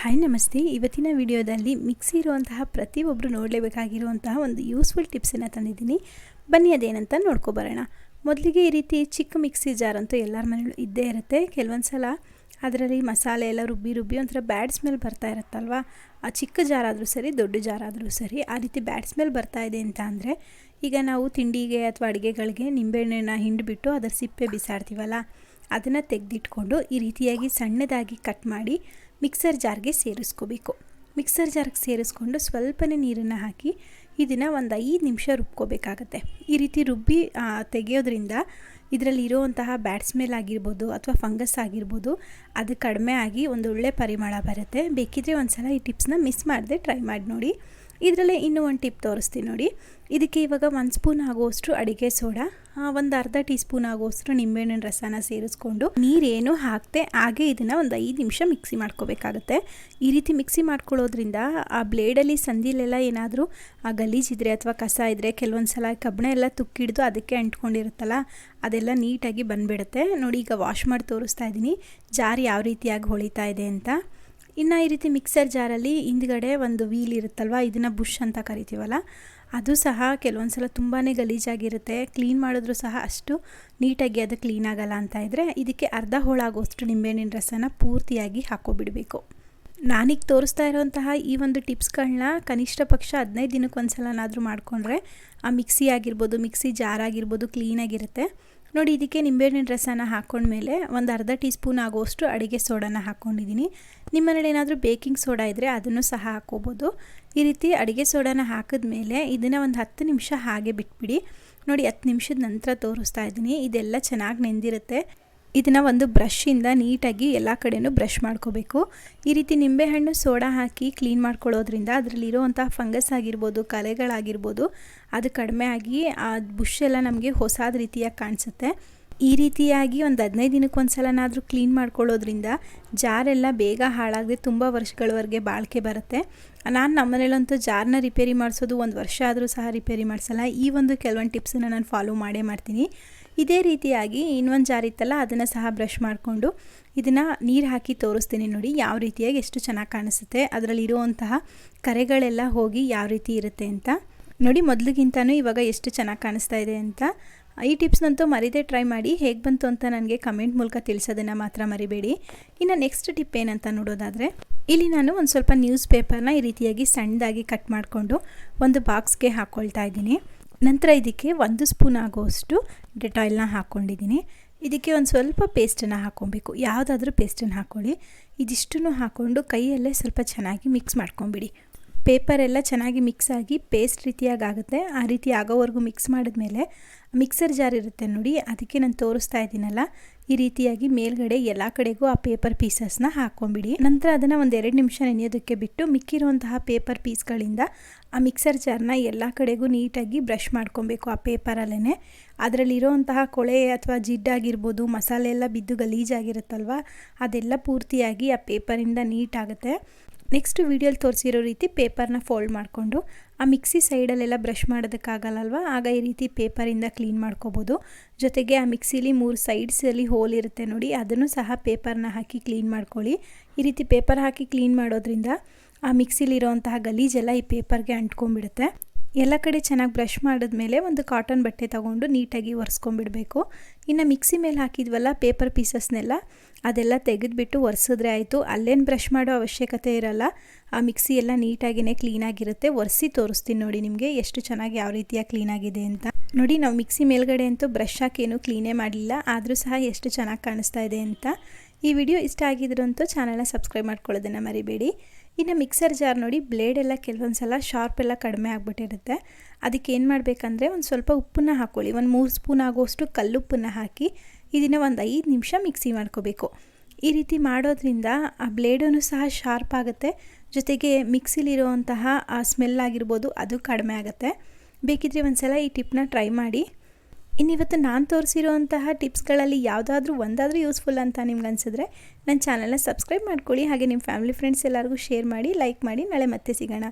Hi ನಮಸ್ತೆ. ಇವತ್ತಿನ ವಿಡಿಯೋದಲ್ಲಿ ಮಿಕ್ಸಿ ಇರುವಂತಹ ಪ್ರತಿಯೊಬ್ಬರು ನೋಡಲೇಬೇಕಾಗಿರುವಂತಹ ಒಂದು ಯೂಸ್ಫುಲ್ ಟಿಪ್ಸನ್ನು ತಂದಿದ್ದೀನಿ. ಬನ್ನಿ, ಅದೇನಂತ ನೋಡ್ಕೊಬರೋಣ ಮೊದಲಿಗೆ ಈ ರೀತಿ ಚಿಕ್ಕ ಮಿಕ್ಸಿ ಜಾರ್ ಅಂತೂ ಎಲ್ಲರ ಮನೆಯಲ್ಲೂ ಇದ್ದೇ ಇರುತ್ತೆ. ಕೆಲವೊಂದು ಸಲ ಅದರಲ್ಲಿ ಮಸಾಲೆ ಎಲ್ಲ ರುಬ್ಬಿ ರುಬ್ಬಿ ಒಂಥರ ಬ್ಯಾಡ್ ಸ್ಮೆಲ್ ಬರ್ತಾ ಇರುತ್ತಲ್ವ? ಆ ಚಿಕ್ಕ ಜಾರ್ ಆದರೂ ಸರಿ, ದೊಡ್ಡ ಜಾರ್ ಆದರೂ ಸರಿ, ಆ ರೀತಿ ಬ್ಯಾಡ್ ಸ್ಮೆಲ್ ಬರ್ತಾ ಇದೆ ಅಂತ ಅಂದರೆ, ಈಗ ನಾವು ತಿಂಡಿಗೆ ಅಥವಾ ಅಡುಗೆಗಳಿಗೆ ನಿಂಬೆಹಣ್ಣನ್ನು ಹಿಂಡಿಬಿಟ್ಟು ಅದರ ಸಿಪ್ಪೆ ಬಿಸಾಡ್ತೀವಲ್ಲ, ಅದನ್ನು ತೆಗೆದಿಟ್ಕೊಂಡು ಈ ರೀತಿಯಾಗಿ ಸಣ್ಣದಾಗಿ ಕಟ್ ಮಾಡಿ ಮಿಕ್ಸರ್ ಜಾರ್ಗೆ ಸೇರಿಸ್ಕೋಬೇಕು. ಮಿಕ್ಸರ್ ಜಾರ್ಗೆ ಸೇರಿಸ್ಕೊಂಡು ಸ್ವಲ್ಪನೇ ನೀರನ್ನು ಹಾಕಿ ಇದನ್ನು ಒಂದು ಐದು ನಿಮಿಷ ರುಬ್ಕೋಬೇಕಾಗತ್ತೆ. ಈ ರೀತಿ ರುಬ್ಬಿ ತೆಗೆಯೋದ್ರಿಂದ ಇದರಲ್ಲಿ ಇರುವಂತಹ ಬ್ಯಾಡ್ ಸ್ಮೆಲ್ ಆಗಿರ್ಬೋದು ಅಥವಾ ಫಂಗಸ್ ಆಗಿರ್ಬೋದು ಅದು ಕಡಿಮೆ ಆಗಿ ಒಂದು ಒಳ್ಳೆ ಪರಿಮಳ ಬರುತ್ತೆ. ಬೇಕಿದ್ರೆ ಒಂದು ಸಲ ಈ ಟಿಪ್ಸ್ನ ಮಿಸ್ ಮಾಡದೆ ಟ್ರೈ ಮಾಡಿ ನೋಡಿ. ಇದರಲ್ಲೇ ಇನ್ನೂ ಒಂದು ಟಿಪ್ ತೋರಿಸ್ತೀನಿ ನೋಡಿ. ಇದಕ್ಕೆ ಇವಾಗ ಒಂದು ಸ್ಪೂನ್ ಆಗುವಷ್ಟು ಅಡಿಗೆ ಸೋಡಾ ಒಂದು ಅರ್ಧ ಟೀ ಸ್ಪೂನ್ ಆಗುವಷ್ಟು ನಿಂಬೆಹಣ್ಣಿನ ರಸನ ಸೇರಿಸ್ಕೊಂಡು ನೀರೇನು ಹಾಕ್ತೆ ಹಾಗೆ ಇದನ್ನು ಒಂದು ಐದು ನಿಮಿಷ ಮಿಕ್ಸಿ ಮಾಡ್ಕೋಬೇಕಾಗತ್ತೆ. ಈ ರೀತಿ ಮಿಕ್ಸಿ ಮಾಡ್ಕೊಳ್ಳೋದ್ರಿಂದ ಆ ಬ್ಲೇಡಲ್ಲಿ ಸಂದಿಲೆಲ್ಲ ಏನಾದರೂ, ಆ ಗಲೀಜಿದ್ರೆ ಅಥವಾ ಕಸ ಇದ್ದರೆ ಕೆಲವೊಂದು ಸಲ ಕಬ್ಬಣ ಎಲ್ಲ ತುಕ್ಕಿಡ್ದು ಅದಕ್ಕೆ ಅಂಟ್ಕೊಂಡಿರುತ್ತಲ್ಲ, ಅದೆಲ್ಲ ನೀಟಾಗಿ ಬಂದುಬಿಡುತ್ತೆ. ನೋಡಿ ಈಗ ವಾಶ್ ಮಾಡಿ ತೋರಿಸ್ತಾ ಇದ್ದೀನಿ. ಜಾರಿ ಯಾವ ರೀತಿಯಾಗಿ ಹೊಳಿತಾ ಇದೆ ಅಂತ. ಇನ್ನು ಈ ರೀತಿ ಮಿಕ್ಸರ್ ಜಾರಲ್ಲಿ ಹಿಂದ್ಗಡೆ ಒಂದು ವೀಲ್ ಇರುತ್ತಲ್ವ? ಇದನ್ನು ಬುಷ್ ಅಂತ ಕರಿತೀವಲ್ಲ? ಅದು ಸಹ ಕೆಲವೊಂದು ಸಲ ತುಂಬಾ ಗಲೀಜಾಗಿರುತ್ತೆ. ಕ್ಲೀನ್ ಮಾಡಿದ್ರೂ ಸಹ ಅಷ್ಟು ನೀಟಾಗಿ ಅದು ಕ್ಲೀನ್ ಆಗಲ್ಲ ಅಂತ ಇದ್ದರೆ ಇದಕ್ಕೆ ಅರ್ಧ ಹೋಳಾಗೋಷ್ಟು ನಿಂಬೆಹಣ್ಣಿನ ರಸನ ಪೂರ್ತಿಯಾಗಿ ಹಾಕೋಬಿಡಬೇಕು. ನಾನೀಗ ತೋರಿಸ್ತಾ ಇರೋಂತಹ ಈ ಒಂದು ಟಿಪ್ಸ್ಗಳನ್ನ ಕನಿಷ್ಠ ಪಕ್ಷ ಹದಿನೈದು ದಿನಕ್ಕೆ ಒಂದು ಸಲನಾದರೂ ಮಾಡಿಕೊಂಡ್ರೆ ಆ ಮಿಕ್ಸಿ ಆಗಿರ್ಬೋದು ಮಿಕ್ಸಿ ಜಾರ್ ಆಗಿರ್ಬೋದು ಕ್ಲೀನಾಗಿರುತ್ತೆ ನೋಡಿ, ಇದಕ್ಕೆ ನಿಂಬೆಹಣ್ಣಿನ ರಸನ ಹಾಕ್ಕೊಂಡ್ಮೇಲೆ ಒಂದು ಅರ್ಧ ಟೀ ಸ್ಪೂನ್ ಆಗುವಷ್ಟು ಅಡುಗೆ ಸೋಡಾನ ಹಾಕ್ಕೊಂಡಿದ್ದೀನಿ ನಿಮ್ಮ ಮನೇಲಿ ಏನಾದರೂ ಬೇಕಿಂಗ್ ಸೋಡಾ ಇದ್ದರೆ ಅದನ್ನು ಸಹ ಹಾಕ್ಕೋಬೋದು. ಈ ರೀತಿ ಅಡುಗೆ ಸೋಡಾನ ಹಾಕಿದ್ಮೇಲೆ ಇದನ್ನು ಒಂದು ಹತ್ತು ನಿಮಿಷ ಹಾಗೆ ಬಿಟ್ಬಿಡಿ. ನೋಡಿ, ಹತ್ತು ನಿಮಿಷದ ನಂತರ ತೋರಿಸ್ತಾ ಇದ್ದೀನಿ. ಇದೆಲ್ಲ ಚೆನ್ನಾಗಿ ನೆಂದಿರುತ್ತೆ. ಇದನ್ನು ಒಂದು ಬ್ರಷಿಂದ ನೀಟಾಗಿ ಎಲ್ಲ ಕಡೆಯೂ ಬ್ರಷ್ ಮಾಡ್ಕೋಬೇಕು. ಈ ರೀತಿ ನಿಂಬೆಹಣ್ಣು ಸೋಡಾ ಹಾಕಿ ಕ್ಲೀನ್ ಮಾಡ್ಕೊಳ್ಳೋದ್ರಿಂದ ಅದರಲ್ಲಿರೋವಂಥ ಫಂಗಸ್ ಆಗಿರ್ಬೋದು, ಕಲೆಗಳಾಗಿರ್ಬೋದು, ಅದು ಕಡಿಮೆ ಆಗಿ ಆ ಬುಷ್ ಎಲ್ಲ ನಮಗೆ ಹೊಸಾದ ರೀತಿಯಾಗಿ ಕಾಣಿಸುತ್ತೆ. ಈ ರೀತಿಯಾಗಿ ಒಂದು ಹದಿನೈದು ದಿನಕ್ಕೆ ಒಂದು ಸಲನಾದರೂ ಕ್ಲೀನ್ ಮಾಡ್ಕೊಳ್ಳೋದ್ರಿಂದ ಜಾರೆಲ್ಲ ಬೇಗ ಹಾಳಾಗದೆ ತುಂಬ ವರ್ಷಗಳವರೆಗೆ ಬಾಳಿಕೆ ಬರುತ್ತೆ. ನಾನು ನಮ್ಮನೇಲಂತೂ ಜಾರ್ನ ರಿಪೇರಿ ಮಾಡಿಸೋದು ಒಂದು ವರ್ಷ ಆದರೂ ಸಹ ರಿಪೇರಿ ಮಾಡಿಸಲ್ಲ. ಈ ಒಂದು ಕೆಲವೊಂದು ಟಿಪ್ಸನ್ನು ನಾನು ಫಾಲೋ ಮಾಡೇ ಮಾಡ್ತೀನಿ. ಇದೇ ರೀತಿಯಾಗಿ ಇನ್ನೊಂದು ಜಾರ್ ಇತ್ತಲ್ಲ, ಅದನ್ನು ಸಹ ಬ್ರಷ್ ಮಾಡಿಕೊಂಡು ಇದನ್ನು ನೀರು ಹಾಕಿ ತೋರಿಸ್ತೀನಿ ನೋಡಿ ಯಾವ ರೀತಿಯಾಗಿ ಎಷ್ಟು ಚೆನ್ನಾಗಿ ಕಾಣಿಸುತ್ತೆ. ಅದರಲ್ಲಿ ಇರುವಂತಹ ಕರೆಗಳೆಲ್ಲ ಹೋಗಿ ಯಾವ ರೀತಿ ಇರುತ್ತೆ ಅಂತ ನೋಡಿ ಮೊದಲಿಗಿಂತನೂ ಇವಾಗ ಎಷ್ಟು ಚೆನ್ನಾಗಿ ಕಾಣಿಸ್ತಾ ಇದೆ ಅಂತ. ಈ ಟಿಪ್ಸ್ನಂತೂ ಮರಿದೇ ಟ್ರೈ ಮಾಡಿ, ಹೇಗೆ ಬಂತು ಅಂತ ನನಗೆ ಕಮೆಂಟ್ ಮೂಲಕ ತಿಳಿಸೋದನ್ನು ಮಾತ್ರ ಮರಿಬೇಡಿ. ಇನ್ನು ನೆಕ್ಸ್ಟ್ ಟಿಪ್ ಏನಂತ ನೋಡೋದಾದರೆ, ಇಲ್ಲಿ ನಾನು ಒಂದು ಸ್ವಲ್ಪ ನ್ಯೂಸ್ ಪೇಪರ್ನ ಈ ರೀತಿಯಾಗಿ ಸಣ್ಣದಾಗಿ ಕಟ್ ಮಾಡಿಕೊಂಡು ಒಂದು ಬಾಕ್ಸ್ಗೆ ಹಾಕ್ಕೊಳ್ತಾ ಇದ್ದೀನಿ. ನಂತರ ಇದಕ್ಕೆ ಒಂದು ಸ್ಪೂನ್ ಆಗೋಷ್ಟು ಡೆಟಾಯಿಲ್ನ ಹಾಕ್ಕೊಂಡಿದ್ದೀನಿ ಇದಕ್ಕೆ ಒಂದು ಸ್ವಲ್ಪ ಪೇಸ್ಟನ್ನು ಹಾಕ್ಕೊಬೇಕು ಯಾವುದಾದ್ರೂ ಪೇಸ್ಟನ್ನು ಹಾಕ್ಕೊಳ್ಳಿ ಇದಿಷ್ಟನ್ನು ಹಾಕ್ಕೊಂಡು ಕೈಯಲ್ಲೇ ಸ್ವಲ್ಪ ಚೆನ್ನಾಗಿ ಮಿಕ್ಸ್ ಮಾಡ್ಕೊಂಬಿಡಿ. ಪೇಪರ್ ಎಲ್ಲ ಚೆನ್ನಾಗಿ ಮಿಕ್ಸ್ ಆಗಿ ಪೇಸ್ಟ್ ರೀತಿಯಾಗಿ ಆಗುತ್ತೆ ಆ ರೀತಿ ಆಗೋವರೆಗೂ ಮಿಕ್ಸ್ ಮಾಡಿದ್ಮೇಲೆ ಮಿಕ್ಸರ್ ಜಾರ್ ಇರುತ್ತೆ ನೋಡಿ, ಅದಕ್ಕೆ ನಾನು ತೋರಿಸ್ತಾ ಇದ್ದೀನಲ್ಲ. ಈ ರೀತಿಯಾಗಿ ಮೇಲ್ಗಡೆ ಎಲ್ಲ ಕಡೆಗೂ ಆ ಪೇಪರ್ ಪೀಸಸ್ನ ಹಾಕ್ಕೊಂಬಿಡಿ. ನಂತರ ಅದನ್ನು ಒಂದು ಎರಡು ನಿಮಿಷ ನೆನೆಯೋದಕ್ಕೆ ಬಿಟ್ಟು ಮಿಕ್ಕಿರುವಂತಹ ಪೇಪರ್ ಪೀಸ್ಗಳಿಂದ ಆ ಮಿಕ್ಸರ್ ಜಾರ್ನ ಎಲ್ಲ ಕಡೆಗೂ ನೀಟಾಗಿ ಬ್ರಷ್ ಮಾಡ್ಕೊಬೇಕು ಆ ಪೇಪರಲ್ಲೇ ಅದರಲ್ಲಿರೋವಂತಹ ಕೊಳೆ ಅಥವಾ ಜಿಡ್ಡಾಗಿರ್ಬೋದು ಮಸಾಲೆ ಎಲ್ಲ ಬಿದ್ದು ಗಲೀಜಾಗಿರುತ್ತಲ್ವ, ಅದೆಲ್ಲ ಪೂರ್ತಿಯಾಗಿ ಆ ಪೇಪರಿಂದ ನೀಟಾಗುತ್ತೆ. ನೆಕ್ಸ್ಟ್ ವೀಡಿಯೋಲಿ ತೋರಿಸಿರೋ ರೀತಿ ಪೇಪರ್ನ ಫೋಲ್ಡ್ ಮಾಡಿಕೊಂಡು, ಆ ಮಿಕ್ಸಿ ಸೈಡಲ್ಲೆಲ್ಲ ಬ್ರಷ್ ಮಾಡೋದಕ್ಕಾಗಲ್ಲಲ್ವ? ಆಗ ಈ ರೀತಿ ಪೇಪರಿಂದ ಕ್ಲೀನ್ ಮಾಡ್ಕೋಬೋದು. ಜೊತೆಗೆ ಆ ಮಿಕ್ಸಿಲಿ ಮೂರು ಸೈಡ್ಸಲ್ಲಿ ಹೋಲ್ ಇರುತ್ತೆ ನೋಡಿ, ಅದನ್ನು ಸಹ ಪೇಪರ್ನ ಹಾಕಿ ಕ್ಲೀನ್ ಮಾಡ್ಕೊಳ್ಳಿ. ಈ ರೀತಿ ಪೇಪರ್ ಹಾಕಿ ಕ್ಲೀನ್ ಮಾಡೋದ್ರಿಂದ ಆ ಮಿಕ್ಸಿಲಿರೋಂತಹ ಗಲೀಜೆಲ್ಲ ಈ ಪೇಪರ್ಗೆ ಅಂಟ್ಕೊಂಡ್ಬಿಡುತ್ತೆ. ಎಲ್ಲ ಕಡೆ ಚೆನ್ನಾಗಿ ಬ್ರಷ್ ಮಾಡಿದ್ಮೇಲೆ ಒಂದು ಕಾಟನ್ ಬಟ್ಟೆ ತಗೊಂಡು ನೀಟಾಗಿ ಒರೆಸ್ಕೊಂಡ್ಬಿಡಬೇಕು. ಇನ್ನು ಮಿಕ್ಸಿ ಮೇಲೆ ಹಾಕಿದ್ವಲ್ಲ ಪೇಪರ್ ಪೀಸಸ್ನೆಲ್ಲ ಅದೆಲ್ಲ ತೆಗೆದುಬಿಟ್ಟು ಒರೆಸಿದ್ರೆ ಆಯಿತು. ಅಲ್ಲೇನು ಬ್ರಷ್ ಮಾಡೋ ಅವಶ್ಯಕತೆ ಇರಲ್ಲ. ಆ ಮಿಕ್ಸಿ ಎಲ್ಲ ನೀಟಾಗಿಯೇ ಕ್ಲೀನಾಗಿರುತ್ತೆ ಒರೆಸಿ ತೋರಿಸ್ತೀನಿ ನೋಡಿ ನಿಮಗೆ ಎಷ್ಟು ಚೆನ್ನಾಗಿ ಯಾವ ರೀತಿಯಾಗಿ ಕ್ಲೀನಾಗಿದೆ ಅಂತ. ನೋಡಿ ನಾವು ಮಿಕ್ಸಿ ಮೇಲ್ಗಡೆ ಅಂತೂ ಬ್ರಷ್ ಹಾಕೇನು ಕ್ಲೀನೇ ಮಾಡಲಿಲ್ಲ. ಆದರೂ ಸಹ ಎಷ್ಟು ಚೆನ್ನಾಗಿ ಕಾಣಿಸ್ತಾ ಇದೆ ಅಂತ. ಈ ವಿಡಿಯೋ ಇಷ್ಟ ಆಗಿದ್ರಂತೂ ಚಾನಲ್ನ ಸಬ್ಸ್ಕ್ರೈಬ್ ಮಾಡ್ಕೊಳ್ಳೋದನ್ನು ಮರಿಬೇಡಿ. ಇನ್ನು ಮಿಕ್ಸರ್ ಜಾರ್ ನೋಡಿ ಬ್ಲೇಡೆಲ್ಲ ಕೆಲವೊಂದು ಸಲ ಶಾರ್ಪ್ ಎಲ್ಲ ಕಡಿಮೆ ಆಗಿಬಿಟ್ಟಿರುತ್ತೆ. ಅದಕ್ಕೆ ಏನು ಮಾಡಬೇಕಂದ್ರೆ ಒಂದು ಸ್ವಲ್ಪ ಉಪ್ಪನ್ನ ಹಾಕ್ಕೊಳ್ಳಿ ಒಂದು ಮೂರು ಸ್ಪೂನ್ ಆಗೋಷ್ಟು ಕಲ್ಲುಪ್ಪನ್ನು ಹಾಕಿ ಇದನ್ನು ಒಂದು ಐದು ನಿಮಿಷ ಮಿಕ್ಸಿ ಮಾಡ್ಕೋಬೇಕು. ಈ ರೀತಿ ಮಾಡೋದ್ರಿಂದ ಆ ಬ್ಲೇಡೂ ಸಹ ಶಾರ್ಪ್ ಆಗುತ್ತೆ. ಜೊತೆಗೆ ಮಿಕ್ಸಿಲಿರುವಂತಹ ಆ ಸ್ಮೆಲ್ ಆಗಿರ್ಬೋದು ಅದು ಕಡಿಮೆ ಆಗುತ್ತೆ. ಬೇಕಿದ್ರೆ ಒಂದು ಸಲ ಈ ಟಿಪ್ನ ಟ್ರೈ ಮಾಡಿ. ಇನ್ನಿವತ್ತು ನಾನು ತೋರಿಸಿರುವಂತಹ ಟಿಪ್ಸ್ಗಳಲ್ಲಿ ಯಾವುದಾದ್ರೂ ಒಂದಾದರೂ ಯೂಸ್ಫುಲ್ ಅಂತ ನಿಮ್ಗೆ ಅನಿಸಿದ್ರೆ ನನ್ನ ಚಾನಲ್ನ ಸಬ್ಸ್ಕ್ರೈಬ್ ಮಾಡ್ಕೊಳ್ಳಿ ಹಾಗೆ ನಿಮ್ಮ ಫ್ಯಾಮಿಲಿ ಫ್ರೆಂಡ್ಸ್ ಎಲ್ಲರಿಗೂ ಶೇರ್ ಮಾಡಿ, ಲೈಕ್ ಮಾಡಿ, ನಾಳೆ ಮತ್ತೆ ಸಿಗೋಣ.